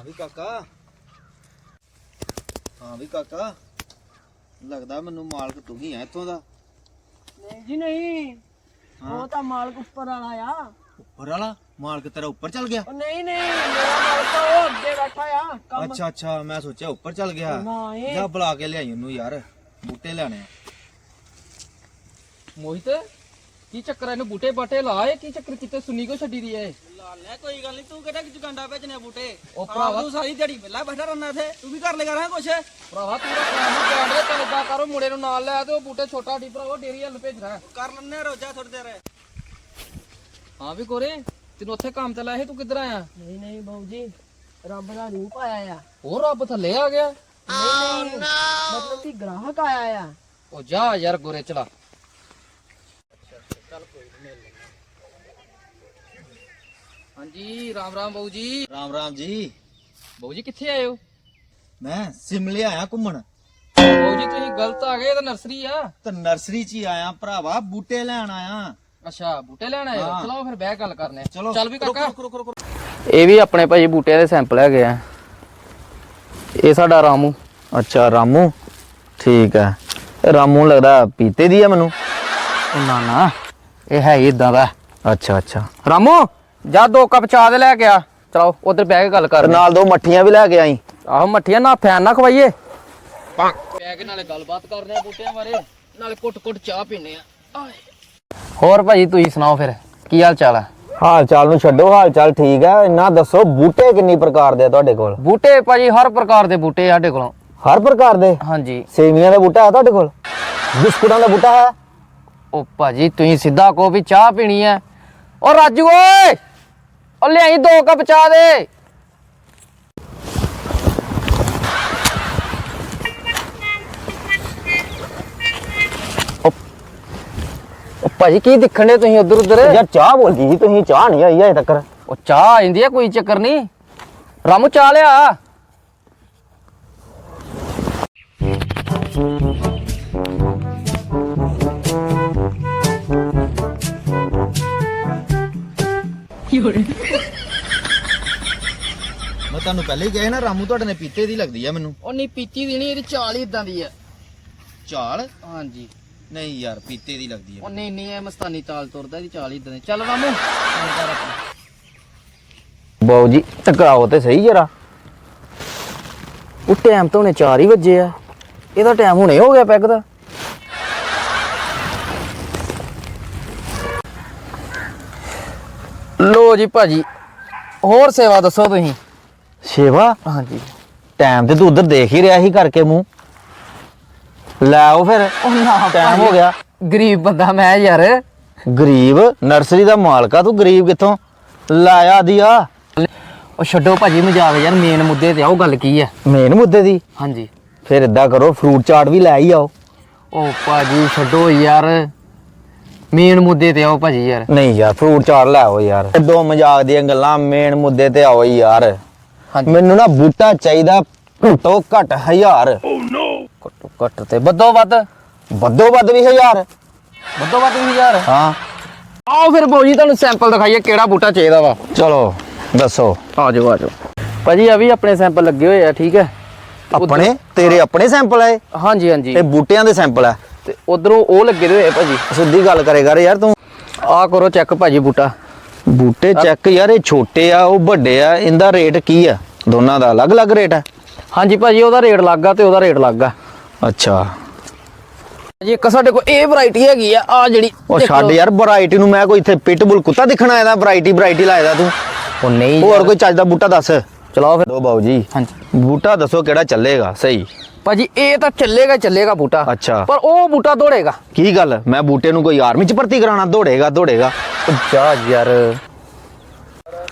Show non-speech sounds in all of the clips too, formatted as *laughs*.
ਹਾਂ ਵੀ ਕਾਕਾ। ਹਾਂ ਵੀ ਕਾਕਾ। ਲੱਗਦਾ ਮੈਨੂੰ ਮਾਲਕ ਤੂੰ ਹੀ ਆ ਇੱਥੋਂ ਦਾ। ਨਹੀਂ ਜੀ ਨਹੀਂ ਉਹ ਤਾਂ ਮਾਲਕ ਉੱਪਰ ਵਾਲਾ ਆ। ਉੱਪਰ ਵਾਲਾ? ਮਾਲਕ ਤੇਰਾ ਉੱਪਰ ਚੱਲ ਗਿਆ? ਉਹ ਨਹੀਂ ਨਹੀਂ। ਮੇਰਾ ਮਾਲਕ ਤਾਂ ਉਹ ਅੱਗੇ ਬੈਠਾ ਆ ਕੰਮ। ਅੱਛਾ ਅੱਛਾ। ਮੈਂ ਸੋਚਿਆ ਉੱਪਰ ਚੱਲ ਗਿਆ। ਨਾ ਇਹ ਜਾ ਬੁਲਾ ਕੇ ਲਿਆਈ ਉਹਨੂੰ ਯਾਰ। ਬੂਟੇ ਲੈਣੇ ਆ। ਮੋਹਿਤ? ਕੀ ਚੱਕਰ ਆ? ਇਹਨੂੰ ਬੂਟੇ ਬਾਟੇ ਲਾਏ ਕੀ ਚੱਕਰ ਕਿਤੇ ਸੁਣੀ ਕੋ ਛੱਡੀ ਦੀ ਐ? ਲਾ ਲੈ ਕੋਈ ਗੱਲ ਨਹੀਂ ਤੂੰ ਕਿਹੜਾ ਕਿ ਜੁਗੰਡਾ ਵੇਚਨੇ ਬੂਟੇ? ਉਹ ਭਰਾਵਾ ਤੂੰ ਸਾਰੀ ਦਿਹਾੜੀ ਵਿਹਲਾ ਬੈਠਾ ਰਹਿਣਾ ਇੱਥੇ। ਤੂੰ ਵੀ ਕਰ ਲੇਗਾ ਰਹਾ ਕੁਛ? ਭਰਾਵਾ ਤੂੰ ਤਾਂ ਕੰਮ ਨੂੰ ਜਾਣ ਰਿਹਾ ਚੱਲ ਏਦਾਂ ਕਰੋ ਮੁੰਡੇ ਨੂੰ ਨਾਲ ਲੈ ਤੇ ਉਹ ਬੂਟੇ ਛੋਟਾ ਢੀ ਭਰਾਵਾ ਡੇਰੀ ਹੱਲ ਭੇਜਣਾ ਕਰ ਲੈਣੇ ਰੋਜਾ ਥੋੜੀ ਦੇਰ। ਹਾਂ ਵੀ ਕੋਰੇ ਤੈਨੂੰ ਉੱਥੇ ਕੰਮ ਤੇ ਲਾਇਆ ਸੀ, ਤੂੰ ਕਿੱਧਰ ਆਇਆ? ਨਹੀਂ ਨਹੀਂ ਬਾਊ ਜੀ ਰੱਬ ਦਾ ਰੂਪ ਆਇਆ ਆ। ਉਹ ਰੱਬ ਥੱਲੇ ਆ ਗਿਆ। ਨਹੀਂ ਨਹੀਂ ਮਤਲਬ ਕਿ ਗ੍ਰਾਹਕ ਆਇਆ ਆ। ਉਹ ਜਾ ਯਾਰ ਗੋਰੇ ਚਲਾ। ਹਾਂਜੀ ਰਾਮ ਰਾਮ ਬਾਊ ਜੀ। ਰਾਮ ਰਾਮ ਜੀ। ਬਾਊ ਜੀ ਕਿੱਥੇ ਆਏ ਹੋ? ਮੈਂ ਸਿਮਲੇ ਆਇਆ ਘੁੰਮਣ। ਬਾਊ ਜੀ ਤੁਸੀਂ ਗਲਤ ਆ ਗਏ ਇਹ ਤਾਂ ਨਰਸਰੀ ਆ। ਤੇ ਨਰਸਰੀ 'ਚ ਹੀ ਆਇਆ ਭਰਾਵਾ ਬੂਟੇ ਲੈਣ ਆਇਆ। ਅੱਛਾ ਬੂਟੇ ਲੈਣ ਆਏ ਹੋ? ਹਾਂ। ਚਲੋ ਫਿਰ ਬਹਿ ਗੱਲ ਕਰਨੇ ਆ। ਚਲੋ ਚੱਲ ਵੀ ਕਾਕਾ। ਰੁਕੋ, ਰੁਕੋ, ਰੁਕੋ। ਇਹ ਵੀ ਆਪਣੇ ਭਾਜੀ ਬੂਟਿਆਂ ਦੇ ਸੈਂਪਲ ਹੈਗੇ ਆ। ਇਹ ਸਾਡਾ ਰਾਮੂ। ਅੱਛਾ ਰਾਮੂ? ਠੀਕ ਹੈ ਰਾਮੂ ਲੱਗਦਾ ਪੀਤੇ ਦੀ ਆ ਮੈਨੂੰ। ਉਹ ਨਾ ਨਾ। ਇਹ ਹੈ ਇਦਾਂ ਦਾ। ਅੱਛਾ ਅੱਛਾ। ਰਾਮੂ! ਜਾ ਦੋ ਕੱਪ ਚਾਹ ਦੇ ਲੈ ਕੇ ਆ। ਚਲੋ ਉਧਰ ਬਹਿ ਕੇ ਗੱਲ ਤੇ ਕਰਦੇ ਨਾਲ ਦੋ ਮੱਠੀਆਂ ਵੀ ਲੈ ਕੇ ਆਈ। ਆਹੋ ਮੱਠੀਆਂ ਨਾ ਫੈਨ ਨਾ ਖਵਾਈਏ। ਬਹਿ ਕੇ ਨਾਲੇ ਗੱਲਬਾਤ ਕਰਦੇ ਆ ਬੂਟਿਆਂ ਬਾਰੇ। ਨਾਲੇ ਕੁੱਟ ਕੁੱਟ ਚਾਹ ਪੀਨੇ ਆ। ਹੋਰ ਭਾਜੀ ਤੁਸੀਂ ਸੁਣਾਓ ਫਿਰ ਕੀ ਹਾਲ ਚਾਲ ਆ? ਹਾਲ ਚਾਲ ਨੂੰ ਛੱਡੋ ਹਾਲ ਚਾਲ ਠੀਕ ਹੈ ਇੰਨਾ ਦੱਸੋ ਬੂਟੇ ਕਿੰਨੀ ਪ੍ਰਕਾਰ ਦੇ ਆ ਤੁਹਾਡੇ ਕੋਲ? ਬੂਟੇ ਭਾਜੀ ਹਰ ਪ੍ਰਕਾਰ ਦੇ ਬੂਟੇ ਆ ਸਾਡੇ ਕੋਲੋਂ। ਹਰ ਪ੍ਰਕਾਰ ਦੇ? ਹਾਂਜੀ। ਸੇਵੀਆਂ ਦਾ ਬੂਟਾ ਹੈ ਤੁਹਾਡੇ ਕੋਲ? ਬਿਸਕੁਟਾਂ ਦਾ ਬੂਟਾ ਹੈ ਉਹ ਭਾਜੀ ਤੁਸੀਂ ਸਿੱਧਾ ਕਹੋ ਵੀ ਚਾਹ ਪੀਣੀ ਐ ਓ ਰਾਜੂ ਓਏ! ਓ ਲਿਆਈ ਦੋ ਕੱਪ ਚਾਹ ਦੇ। ਉਹ ਉਹ ਭਾਜੀ ਕੀ ਦਿਖਣ ਦੇ ਤੁਸੀਂ ਉਧਰ ਉਧਰ ਯਾਰ ਚਾਹ ਬੋਲਦੀ ਸੀ ਤੁਸੀਂ ਚਾਹ ਨਹੀਂ ਆਈ ਅਜੇ ਤੱਕ। ਉਹ ਚਾਹ ਆ ਜਾਂਦੀ ਐ ਕੋਈ ਚੱਕਰ ਨਹੀਂ। ਰਾਮੂ ਚਾਹ ਲਿਆ। ਮੈਂ ਤੁਹਾਨੂੰ ਪਹਿਲੇ ਹੀ ਕਿਹਾ ਨਾ ਰਾਮੂ ਤੁਹਾਡੇ ਨੇ ਪੀਤੇ ਦੀ ਲੱਗਦੀ ਆ ਮੈਨੂੰ। ਉਹ ਨਹੀਂ ਪੀਤੀ ਦੀ ਨਹੀਂ ਇਹਦੀ ਚਾਲ ਹੀ ਇਦਾਂ ਦੀ ਐ ਚਾਲ? ਹਾਂਜੀ। ਨਹੀਂ ਯਾਰ ਪੀਤੇ ਦੀ ਲੱਗਦੀ ਆ। ਉਹ ਨਹੀਂ ਨਹੀਂ ਇਹ ਮਸਤਾਨੀ ਚਾਲ ਤੁਰਦਾ ਇਹਦੀ ਚਾਲ ਹੀ ਇਦਾਂ ਦੀ। ਚੱਲ ਰਾਮੂ। ਬਾਊ ਜੀ ਟਕਰਾਓ ਤੇ ਸਹੀ ਜਰਾ। ਉਹ ਟਾਈਮ ਤਾਂ ਹੁਣੇ 4 ਹੀ ਵਜੇ ਆ। ਇਹਦਾ ਟਾਈਮ ਹੁਣੇ ਹੋ ਗਿਆ ਪੈਗ ਦਾ। ਲੋ ਜੀ ਭਾਜੀ ਹੋਰ ਸੇਵਾ ਦੱਸੋ ਤੁਸੀਂ? ਸੇਵਾ? ਹਾਂਜੀ। ਟਾਈਮ ਤੇ ਤੂੰ ਉਧਰ ਦੇਖ ਹੀ ਰਿਹਾ ਸੀ ਕਰਕੇ ਮੂੰਹ। ਲੈ ਆਓ ਫਿਰ ਉਹ ਨਾ ਟਾਈਮ ਹੋ ਗਿਆ। ਗਰੀਬ ਬੰਦਾ ਮੈਂ ਯਾਰ। ਗਰੀਬ ਨਰਸਰੀ ਦਾ ਮਾਲਕ ਆ ਤੂੰ ਗਰੀਬ ਕਿੱਥੋਂ? ਲਾਇਆ ਦੀ ਆ। ਉਹ ਛੱਡੋ ਭਾਜੀ ਮਜ਼ਾਕ ਯਾਰ ਮੇਨ ਮੁੱਦੇ ਤੇ ਆਓ ਗੱਲ ਕੀ ਹੈ ਮੇਨ ਮੁੱਦੇ ਦੀ? ਹਾਂਜੀ। ਫਿਰ ਇਦਾਂ ਕਰੋ ਫਰੂਟ ਚਾਟ ਵੀ ਲੈ ਹੀ ਆਓ। ਉਹ ਭਾਜੀ ਛੱਡੋ ਯਾਰ। ਮੇਨ ਮੁੱਦੇ ਤੇ ਆਓ ਭਾਜੀ ਯਾਰ। ਨਹੀਂ ਯਾਰ ਫਰੂਟ ਚਾਟ ਲੈ ਆਓ ਯਾਰ। ਦੋ ਮਜ਼ਾਕ ਦੀਆਂ ਗੱਲਾਂ ਮੇਨ ਮੁੱਦੇ ਤੇ ਆਓ ਯਾਰ। ਹਾਂਜੀ। ਮੈਨੂੰ ਨਾ ਬੂਟਾ ਚਾਹੀਦਾ ਘੱਟੋ ਘੱਟ ਹਜ਼ਾਰ। ਘੱਟੋ ਘੱਟ ਤੇ ਵੱਧੋ ਵੱਧ ਵੱਧੋ ਵੱਧ ਵੀ ਹਜ਼ਾਰ। ਵੱਧੋ ਵੱਧ ਵੀ ਯਾਰ ਹਾਂ। ਆਓ ਫਿਰ ਬੋਜੀ ਤੁਹਾਨੂੰ ਸੈਂਪਲ ਦਿਖਾਈਏ ਕਿਹੜਾ ਬੂਟਾ ਚਾਹੀਦਾ ਵਾ। ਚਲੋ ਦੱਸੋ। ਆ ਜਾਓ ਆ ਜਾਓ। ਭਾਜੀ ਆ ਵੀ ਆਪਣੇ ਸੈਂਪਲ ਲੱਗੇ ਹੋਏ ਆ ਠੀਕ ਹੈ? ਆਪਣੇ? ਤੇਰੇ ਆਪਣੇ ਸੈਂਪਲ ਆਏ ਹਾਂਜੀ ਹਾਂਜੀ। ਇਹ ਬੂਟਿਆਂ ਦੇ ਸੈਂਪਲ ਆ। ਤੇ ਉਧਰੋਂ ਉਹ ਲੱਗੇ ਹੋਏ ਆ ਭਾਜੀ। ਸਿੱਧੀ ਗੱਲ ਕਰੇ ਕਰ ਯਾਰ ਤੂੰ। ਆ ਕਰੋ ਚੈੱਕ ਭਾਜੀ ਬੂਟਾ। ਬੂਟੇ ਚੈੱਕ ਯਾਰ ਇਹ ਛੋਟੇ ਆ ਉਹ ਵੱਡੇ ਆ ਇਹਦਾ ਰੇਟ ਕੀ ਆ? ਦੋਨਾਂ ਦਾ ਅਲੱਗ-ਅਲੱਗ ਰੇਟ ਆ? ਹਾਂਜੀ ਭਾਜੀ ਉਹਦਾ ਰੇਟ ਲੱਗਾ ਤੇ ਉਹਦਾ ਰੇਟ ਲੱਗਾ ਅੱਛਾ। ਜੀ ਇੱਕ ਸਾਡੇ ਕੋਲ ਇਹ ਵੈਰਾਈਟੀ ਹੈਗੀ ਆ ਆ ਜਿਹੜੀ ਉਹ ਛੱਡ। ਯਾਰ ਵੈਰਾਈਟੀ ਨੂੰ ਮੈਂ ਕੋਈ ਇੱਥੇ ਪਿਟਬੁਲ ਕੁੱਤਾ ਦਿਖਣਾ ਆਇਆ ਵੈਰਾਈਟੀ ਵੈਰਾਈਟੀ ਲਾਇਦਾ ਤੂੰ। ਉਹ ਨਹੀਂ ਹੋਰ। ਕੋਈ ਚੱਜ ਦਾ ਬੂਟਾ ਦੱਸ। ਚਲਾਓ ਫਿਰ। ਦੋ ਬਾਊ ਜੀ। ਹਾਂਜੀ। ਬੂਟਾ ਦੱਸੋ ਕਿਹੜਾ ਚੱਲੇਗਾ ਸਹੀ। ਭਾਜੀ ਇਹ ਤਾਂ ਚੱਲੇਗਾ ਚੱਲੇਗਾ ਬੂਟਾ। ਅੱਛਾ। ਪਰ ਉਹ ਬੂਟਾ ਦੌੜੇਗਾ। ਕੀ ਗੱਲ? ਮੈਂ ਬੂਟੇ ਨੂੰ ਕੋਈ ਆਰਮੀ ਚ ਭਰਤੀ ਕਰਾਉਣਾ? ਦੌੜੇਗਾ ਦੌੜੇਗਾ। ਜਾ ਯਾਰ।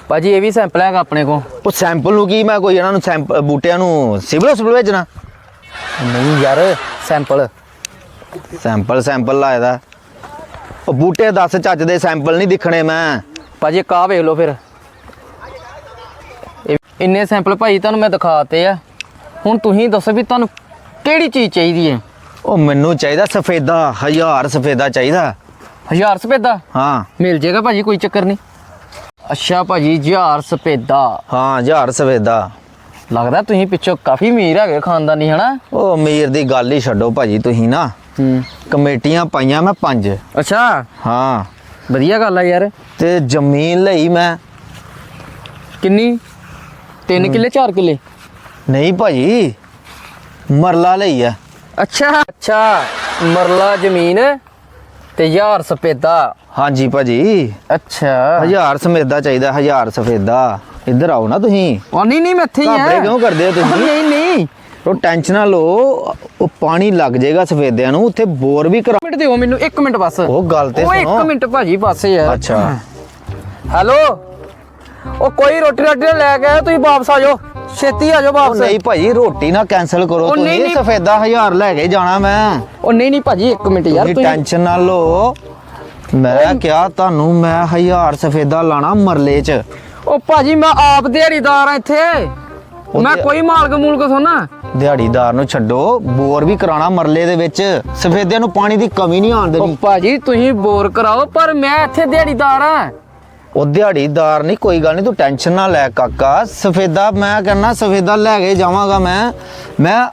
ਭਾਜੀ ਇਹ ਵੀ ਸੈਂਪਲ ਹੈਗਾ ਆਪਣੇ ਕੋਲ। ਉਹ ਸੈਂਪਲ ਨੂੰ ਕੀ ਮੈਂ ਕੋਈ ਇਹਨਾਂ ਨੂੰ ਸੈਂਪਲ ਬੂਟਿਆਂ ਨੂੰ ਸਿਵਲ ਹਸਪੀਟਲ ਭੇਜਣਾ? ਨਹੀਂ ਯਾਰ ਸੈਂਪਲ। ਸੈਂਪਲ ਸੈਂਪਲ ਲਾਇਦਾ ਉਹ ਬੂਟੇ ਦੱਸ ਚੱਜ ਦੇ ਸੈਂਪਲ ਨਹੀਂ ਦਿਖਣੇ ਮੈਂ। ਭਾਜੀ ਆਹ ਵੇਖ ਲਓ ਫਿਰ। ਇੰਨੇ ਸੈਂਪਲ ਭਾਈ ਤੁਹਾਨੂੰ ਮੈਂ ਦਿਖਾਤੇ ਆ। ਹੁਣ ਤੁਸੀਂ ਦੱਸੋ ਵੀ ਤੁਹਾਨੂੰ ਕਿਹੜੀ ਚੀਜ਼ ਚਾਹੀਦੀ ਹੈ? ਉਹ ਮੈਨੂੰ ਚਾਹੀਦਾ ਸਫੇਦਾ ਹਜ਼ਾਰ ਸਫੇਦਾ ਚਾਹੀਦਾ। ਹਜ਼ਾਰ ਸਪੇਦਾ ਹਾਂ। ਮਿਲ ਜੇਗਾ ਭਾਜੀ ਕੋਈ ਚੱਕਰ ਨਹੀਂ। ਅੱਛਾ ਭਾਜੀ ਹਜ਼ਾਰ ਸਪੇਦਾ ਹਾਂ ਹਜ਼ਾਰ ਸਫੇਦਾ। ਲੱਗਦਾ ਤੁਸੀਂ ਪਿੱਛੋਂ ਕਾਫੀ ਅਮੀਰ ਹੈਗੇ ਖਾਨਦਾਨੀ ਹਨਾ? ਉਹ ਅਮੀਰ ਦੀ ਗੱਲ ਹੀ ਛੱਡੋ ਭਾਜੀ ਤੁਸੀਂ ਨਾ। ਹੂੰ। ਕਮੇਟੀਆਂ ਪਾਈਆਂ ਮੈਂ ਪੰਜ। ਅੱਛਾ। ਹਾਂ। ਵਧੀਆ ਗੱਲ ਆ ਯਾਰ। ਤੇ ਜ਼ਮੀਨ ਲਈ ਮੈਂ ਕਿੰਨੀ? 3 ਕਿੱਲੇ 4 ਕਿੱਲੇ? ਨਹੀਂ ਭਾਜੀ ਮਰਲਾ ਲਈ ਆ। ਅੱਛਾ ਅੱਛਾ ਮਰਲਾ ਜ਼ਮੀਨ ਤੇ ਯਾਰ ਸਪੇਦਾ ਹਾਂਜੀ ਭਾਜੀ। ਅੱਛਾ। ਹਜ਼ਾਰ ਸਮੇਦਾ ਚਾਹੀਦਾ ਹਜ਼ਾਰ ਸਫੇਦਾ। ਇੱਧਰ ਆਓ ਨਾ ਤੁਸੀਂ। ਉਹ ਨਹੀਂ ਨਹੀਂ ਮੈਂ ਇੱਥੇ ਹੀ ਆ। ਘਾਬਰੇ ਕਿਉਂ ਕਰਦੇ ਹੋ ਤੁਸੀਂ? ਨਹੀਂ ਨਹੀਂ। ਉਹ ਟੈਨਸ਼ਨ ਨਾ ਲਓ ਉਹ ਪਾਣੀ ਲੱਗ ਜਾਏਗਾ ਸਫੇਦਿਆਂ ਨੂੰ ਉੱਥੇ ਬੋਰ ਵੀ ਕਰਾ ਮਿੰਟ ਦਿਓ ਮੈਨੂੰ 1 ਮਿੰਟ ਬਸ। ਉਹ ਗੱਲ ਤੇ ਉਹ ਸੁਣੋ। 1 ਮਿੰਟ ਭਾਜੀ ਬਸ ਯਾਰ ਅੱਛਾ। ਹੈਲੋ? ਉਹ ਕੋਈ ਰੋਟੀ ਰਾਟੀ ਨਾ ਲੈ ਕੇ ਆਇਓ ਤੁਸੀਂ ਵਾਪਸ ਆ ਜਾਓ। ਛੇਤੀ ਆ ਜਾਓ ਉਹ ਵਾਪਸ। ਨਹੀਂ ਭਾਜੀ ਰੋਟੀ ਨਾ ਕੈਨਸਲ ਕਰੋ ਉਹ ਨਹੀਂ, ਤੁਸੀਂ। ਨਹੀਂ। ਸਫੇਦਾ ਹਜ਼ਾਰ ਲੈ ਕੇ ਜਾਣਾ ਮੈਂ। ਉਹ ਨਹੀਂ ਨਹੀਂ ਭਾਜੀ 1 ਮਿੰਟ ਯਾਰ ਤੁਸੀਂ ਤੁਸੀਂ ਟੈਨਸ਼ਨ ਨਾ ਲਓ। ਮੈਂ ਕਿਹਾ ਤੁਹਾਨੂੰ ਮੈਂ ਹਜ਼ਾਰ ਸਫੇਦਾ ਲਾਣਾ ਮਰਲੇ 'ਚ। ਉਹ ਭਾਜੀ ਮੈਂ ਆਪ ਦਿਹਾੜੀਦਾਰ ਆ ਇੱਥੇ। ਮੈਂ ਕੋਈ ਮਾਲਕ ਮੂਲਕ ਸੋਨਾ ਦਿਹਾੜੀਦਾਰ ਨੂੰ ਛੱਡੋ ਬੋਰ ਵੀ ਕਰਾਣਾ ਮਰਲੇ ਦੇ ਵਿੱਚ। ਸਫੇਦਿਆਂ ਨੂੰ ਪਾਣੀ ਦੀ ਕਮੀ ਨਹੀਂ ਆਉਣ ਉਹ ਦੇਣੀ। ਭਾਜੀ ਤੁਸੀਂ ਬੋਰ ਕਰਾਓ ਪਰ ਮੈਂ ਇੱਥੇ ਦਿਹਾੜੀਦਾਰ ਆ। ਉਹ ਦਿਹਾੜੀਦਾਰ ਨਹੀਂ ਕੋਈ ਗੱਲ ਨਹੀਂ ਤੂੰ ਟੈਨਸ਼ਨ ਨਾ ਲੈ ਕਾਕਾ। ਸਫੇਦਾ ਮੈਂ ਕਹਿੰਦਾ ਸਫੇਦਾ ਲੈ ਕੇ ਜਾਵਾਂਗਾ ਮੈਂ। ਮੈਂ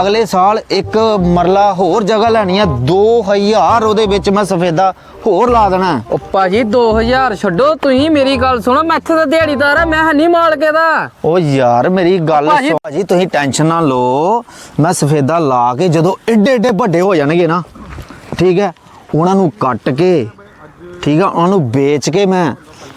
ਅਗਲੇ ਸਾਲ ਇੱਕ ਮਰਲਾ ਹੋਰ ਜਗ੍ਹਾ ਲੈਣੀ ਆ 2000 ਉਹਦੇ ਵਿੱਚ ਮੈਂ ਸਫੇਦਾ ਹੋਰ ਲਾ ਦੇਣਾ। ਉਹ ਭਾਜੀ 2000 ਛੱਡੋ ਤੁਸੀਂ ਮੇਰੀ ਗੱਲ ਸੁਣੋ ਮੈਂ ਇੱਥੇ ਦਾ ਦਿਹਾੜੀਦਾਰ ਆ ਮੈਂ ਹਨੀ ਮਾਲਕੇ ਦਾ ਉਹ ਯਾਰ ਮੇਰੀ ਗੱਲ ਸੁਣ। ਭਾਜੀ ਤੁਸੀਂ ਟੈਨਸ਼ਨ ਨਾ ਲਓ ਮੈਂ ਸਫੇਦਾ ਲਾ ਕੇ ਜਦੋਂ ਏਡੇ ਏਡੇ ਵੱਡੇ ਹੋ ਜਾਣਗੇ ਨਾ ਠੀਕ ਹੈ ਉਹਨਾਂ ਨੂੰ ਕੱਟ ਕੇ ਠੀਕ ਆ ਉਹਨਾਂ ਨੂੰ ਵੇਚ ਕੇ ਮੈਂ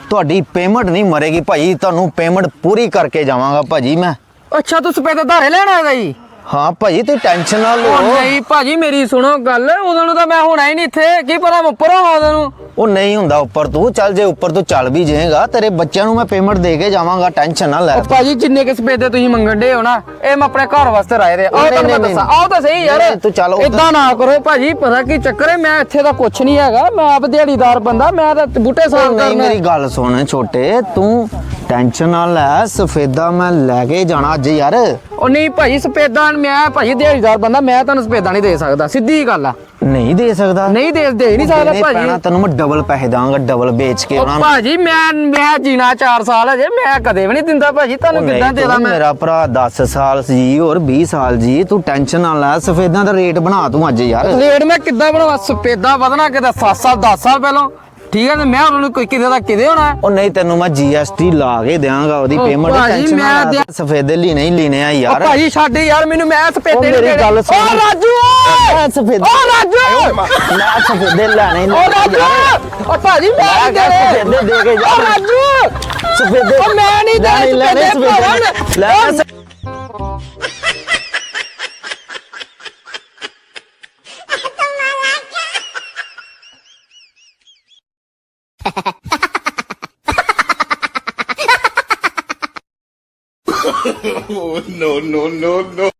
ਤੁਹਾਡੀ ਪੇਮੈਂਟ ਨਹੀਂ ਮਰੇਗੀ ਭਾਜੀ, ਤੁਹਾਨੂੰ ਪੇਮੈਂਟ ਪੂਰੀ ਕਰਕੇ ਜਾਵਾਂਗਾ ਭਾਜੀ ਮੈਂ। ਅੱਛਾ ਤੁਸੀਂ ਸਪੇਦੇ ਧਾਰੇ ਲੈਣ ਆਇਆ ਜੀ? ਹਾਂ ਭਾਜੀ ਤੁਸੀਂ ਟੈਨਸ਼ਨ ਨਾ ਉਹ ਲਓ ਨਹੀਂ ਭਾਜੀ ਮੇਰੀ ਸੁਣੋ ਗੱਲ। ਉਦੋਂ ਨੂੰ ਤਾਂ ਮੈਂ ਹੋਣਾ ਹੀ ਨਹੀਂ ਇੱਥੇ। ਕੀ ਪਤਾ ਮੈਂ ਉੱਪਰ ਹੋਵਾਂ ਉਦੋਂ ਨੂੰ। ਉਹ ਨਹੀਂ ਹੁੰਦਾ ਉੱਪਰ ਤੂੰ। ਚੱਲ ਜੇ ਉੱਪਰ ਤੂੰ ਚੱਲ ਵੀ ਜਾਏਗਾ ਤੇਰੇ ਬੱਚਿਆਂ ਨੂੰ ਮੈਂ ਪੇਮੈਂਟ ਦੇ ਕੇ ਜਾਵਾਂਗਾ ਟੈਨਸ਼ਨ ਨਾ ਲੈ। ਉਹ ਭਾਜੀ ਜਿੰਨੇ ਕਿ ਸਪੇਦੇ ਤੁਸੀਂ ਮੰਗਣ ਦੇ ਹੋ ਨਾ ਇਹ ਮੈਂ ਆਪਣੇ ਘਰ ਵਾਸਤੇ ਰਾਏ ਦੇ ਆਓ ਨਹੀਂ, ਤੁਹਾਨੂੰ ਮੈਂ ਨਹੀਂ, ਦੱਸਾਂ। ਆਓ ਤਾਂ ਸਹੀ ਯਾਰ। ਨਹੀਂ, ਤੂੰ ਚੱਲ ਉੱਧਰ। ਇਦਾਂ ਨਾ ਕਰੋ ਭਾਜੀ ਪਤਾ ਕੀ ਚੱਕਰ ਹੈ ਮੈਂ ਇੱਥੇ ਦਾ ਕੁਛ ਨਹੀਂ ਹੈਗਾ। ਮੈਂ ਆਪ ਦਿਹਾੜੀਦਾਰ ਬੰਦਾ ਮੈਂ ਤਾਂ ਬੂਟੇ ਸਾਫ਼ ਨਹੀਂ ਕਰਨਾ। ਮੇਰੀ ਗੱਲ ਸੁਣ ਛੋਟੇ। ਤੂੰ ਟੈਨਸ਼ਨ ਨਾ ਲੈ ਸਫੇਦਾ ਮੈਂ ਲੈ ਕੇ ਜਾਣਾ ਅੱਜ ਯਾਰ। ਉਹ ਨਹੀਂ ਭਾਜੀ ਸਪੇਦਾਂ ਮੈਂ ਭਾਜੀ ਦਿਹਾੜੀਦਾਰ ਬੰਦਾ ਮੈਂ ਤੁਹਾਨੂੰ ਸਪੇਦਾਂ ਨਹੀਂ ਦੇ ਸਕਦਾ ਸਿੱਧੀ ਗੱਲ ਆ। ਨਹੀਂ ਦੇ ਸਕਦਾ। ਨਹੀਂ ਦੇ ਦੇ ਨਹੀਂ ਸਕਦਾ ਭਾਜੀ ਤੈਨੂੰ ਮੈਂ ਡਬਲ ਪੈਸੇ ਦਾਂਗਾ ਡਬਲ ਵੇਚ ਕੇ ਉਹ ਉਹਨਾਂ ਨੂੰ। ਭਾਜੀ ਮੈਂ ਮੈਂ ਜੀਣਾ 4 ਸਾਲ ਹਜੇ ਮੈਂ ਕਦੇ ਵੀ ਨਹੀਂ ਦਿੰਦਾ ਭਾਜੀ ਤੁਹਾਨੂੰ ਕਿੱਦਾਂ ਨਹੀਂ, ਦੇ ਦਾਂ ਤੂੰ ਮੈਂ? ਮੇਰਾ ਭਰਾ 10 ਸਾਲ ਜੀ ਹੋਰ 20 ਸਾਲ ਜੀ ਤੂੰ ਟੈਨਸ਼ਨ ਨਾ ਲੈ ਸਫੇਦਾਂ ਦਾ ਰੇਟ ਬਣਾ ਤੂੰ ਅੱਜ ਯਾਰ। ਰੇਟ ਮੈਂ ਕਿੱਦਾਂ ਬਣਾਵਾਂ? ਸਪੇਦਾ ਵਧਣਾ ਕਿਤੇ 7 ਸਾਲ 10 ਸਾਲ ਪਹਿਲਾਂ। ਠੀਕ ਹੈ ਤੇ ਮੈਂ ਉਹਨਾਂ ਨੂੰ ਕੋਈ ਕਿਤੇ ਦਾ ਕਿਤੇ ਹੋਣਾ ਹੈ। ਉਹ ਨਹੀਂ ਤੈਨੂੰ ਮੈਂ ਜੀਐਸਟੀ ਲਾ ਕੇ ਦਿਆਂਗਾ ਉਹਦੀ ਉਹ ਪੇਮੈਂਟ ਭਾਜੀ, ਟੈਨਸ਼ਨ ਨਾ ਮੈਂ ਲੈ ਦਿਆਂ- ਸਫੇਦੇ ਲਈ ਨਹੀਂ ਲੈਣੇ ਆ ਉਹ ਯਾਰ ਭਾਜੀ ਛੱਡ ਯਾਰ ਮੈਨੂੰ ਮੈਂ ਸਪੇਦੇ ਉਹ ਨਹੀਂ ਮੇਰੀ। ਗੱਲ ਸੁਣ। ਓ ਰਾਜੂ! ਮੈਂ ਸਫੇਦੇ ਓ ਰਾਜੂ ਮੈਂ ਸਫੇਦੇ ਲੈਣੇ ਓ ਰਾਜੂ ਓ ਭਾਜੀ ਮੈਂ ਮੈਂ ਨਹੀਂ ਕਿਹਾ ਦੇਣੇ ਸਫੇਦੇ ਦੇ ਕੇ ਜਾ। ਓ ਰਾਜੂ ਸਫੇਦੇ ਓ ਮੈਂ ਨਹੀਂ ਦੇਣੇ ਲੈਣੇ ਸਪੇਦੇ ਭਰਾਵਾ ਮੈਂ- *laughs* no, no, no, no.